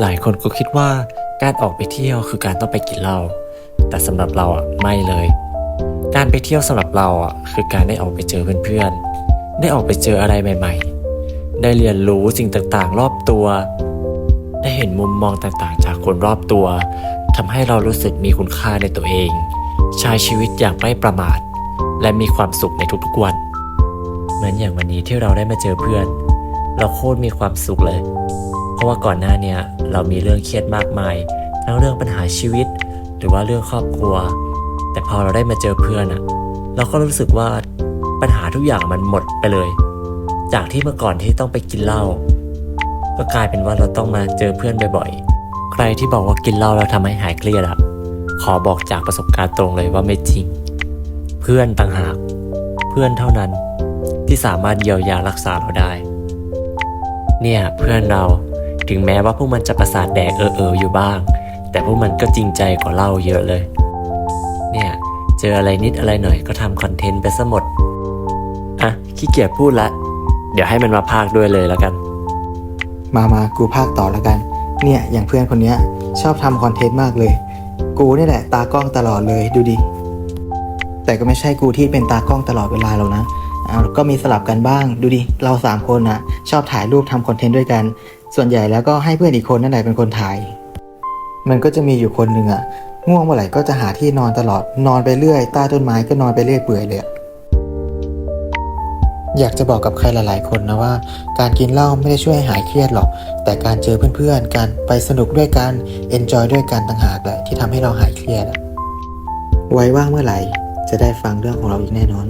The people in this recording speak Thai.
หลายคนก็คิดว่าการออกไปเที่ยวคือการต้องไปกินเหล้าแต่สำหรับเราอะไม่เลย การไปเที่ยวสำหรับเราอะคือการได้ออกไปเจอเพื่อนๆได้ออกไปเจออะไรใหม่ ๆ ได้เรียนรู้สิ่งต่างๆ รอบตัว ได้เห็นมุมมองต่างๆ จากคนรอบตัวทำให้เรารู้สึกมีคุณค่าในตัวเอง ใช้ชีวิตอย่างไม่ประมาท และมีความสุขในทุกๆวัน เหมือนอย่างวันนี้ที่เราได้มาเจอเพื่อน เราโคตรมีความสุขเลย ราะว่าก่อนหน้าเนี้ยเรามีเรื่องเครียดมากมาย ทั้งเรื่องปัญหาชีวิต หรือว่าเรื่องครอบครัว แต่พอเราได้มาเจอเพื่อนอะเราก็รู้สึกว่าปัญหาทุกอย่างมันหมดไปเลย จากที่เมื่อก่อนที่ต้องไปกินเหล้าก็กลายเป็นว่าเราต้องมาเจอเพื่อนบ่อยๆ ใครที่บอกว่ากินเหล้าแล้วทำให้หายเครียดอะขอบอกจากประสบการณ์ตรงเลยว่าไม่จริง เพื่อนต่างหากเพื่อนเท่านั้นที่สามารถเยียวยารักษาเราได้ เนี่ยเพื่อนเรา ถึงแม้ว่าพวกมันจะประสาทแดกเออเอออยู่บ้าง แต่พวกมันก็จริงใจกว่าเราเยอะเลย เนี่ย เจออะไรนิดอะไรหน่อยก็ทำคอนเทนต์ไปซะหมด อะขี้เกียจพูดละ เดี๋ยวให้มันมาพากด้วยเลยแล้วกัน มามากูภาคต่อแล้วกัน เนี่ยอย่างเพื่อนคนเนี้ยชอบทำคอนเทนต์มากเลย กูนี่แหละตากล้องตลอดเลยดูดิ แต่ก็ไม่ใช่กูที่เป็นตากล้องตลอดเวลาหรอกนะอ่าก็มีสลับกันบ้างดูดิ เราสามคนนะชอบถ่ายรูปทำคอนเทนต์ด้วยกัน ส่วนใหญ่แล้วก็ให้เพื่อนอีกคนนั่นแหละเป็นคนถ่าย มันก็จะมีอยู่คนหนึ่งอะง่วงเมื่อไหร่ก็จะหาที่นอนตลอดนอนไปเรื่อยใต้ต้นไม้ก็นอนไปเรื่อยเปื่อยเลยอยากจะบอกกับใครหลาย ๆ คนนะว่า การกินเหล้าไม่ได้ช่วยให้หายเครียดหรอก แต่การเจอเพื่อนๆการไปสนุกด้วยกันเอนจอยด้วยกันต่างหากแหละที่ทำให้เราหายเครียดไว้ว่างเมื่อไหร่จะได้ฟังเรื่องของเราอีกแน่นอน